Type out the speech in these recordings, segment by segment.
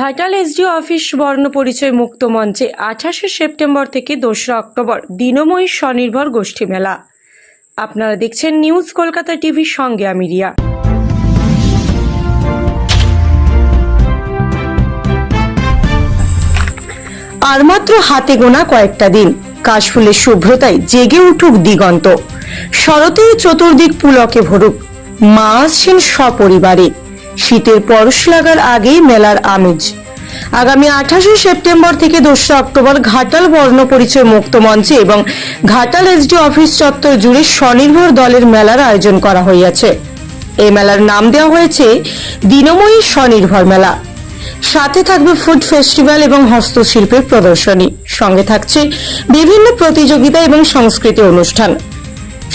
Ghatal SDO office বর্ণ পরিচয় মুক্ত মঞ্চে আঠাশে সেপ্টেম্বর থেকে দোসরা অক্টোবর দিনময়ী স্বনির্ভর গোষ্ঠী মেলা। আপনারা দেখছেন নিউজ কলকাতা টিভির সঙ্গে আমি রিয়া। আর মাত্র হাতে গোনা কয়েকটা দিন, কাশফুলের শুভ্রতায় জেগে উঠুক দিগন্ত। শরতের চতুর্দিক পুলকে ভরুক। মা আসছেন সপরিবারে। শীতের পরশ লাগার আগেই মেলার আমেজ। আগামী আঠাশে সেপ্টেম্বর থেকে দোসরা অক্টোবর ঘাটাল বর্ণ পরিচয় মুক্ত মঞ্চে এবং ঘাটাল এসডি অফিস চত্বর জুড়ে স্বনির্ভর দলের মেলার আয়োজন করা হইয়াছে। এই মেলার নাম দেওয়া হয়েছে দিনময়ী স্বনির্ভর মেলা। সাথে থাকবে ফুড ফেস্টিভ্যাল এবং হস্তশিল্পের প্রদর্শনী। সঙ্গে থাকছে বিভিন্ন প্রতিযোগিতা এবং সংস্কৃতি অনুষ্ঠান।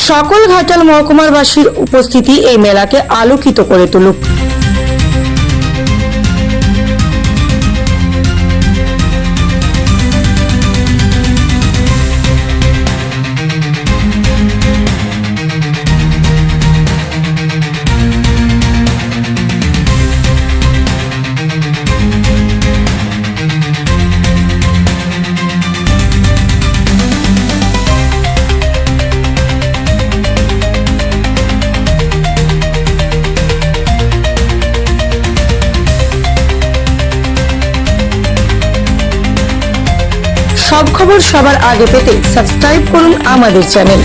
সকল ঘাটাল মহকুমারবাসীর উপস্থিতি এই মেলাকে আলোকিত করে তুলুক। সব খবর সবার আগে পেতে সাবস্ক্রাইব করুন আমাদের চ্যানেল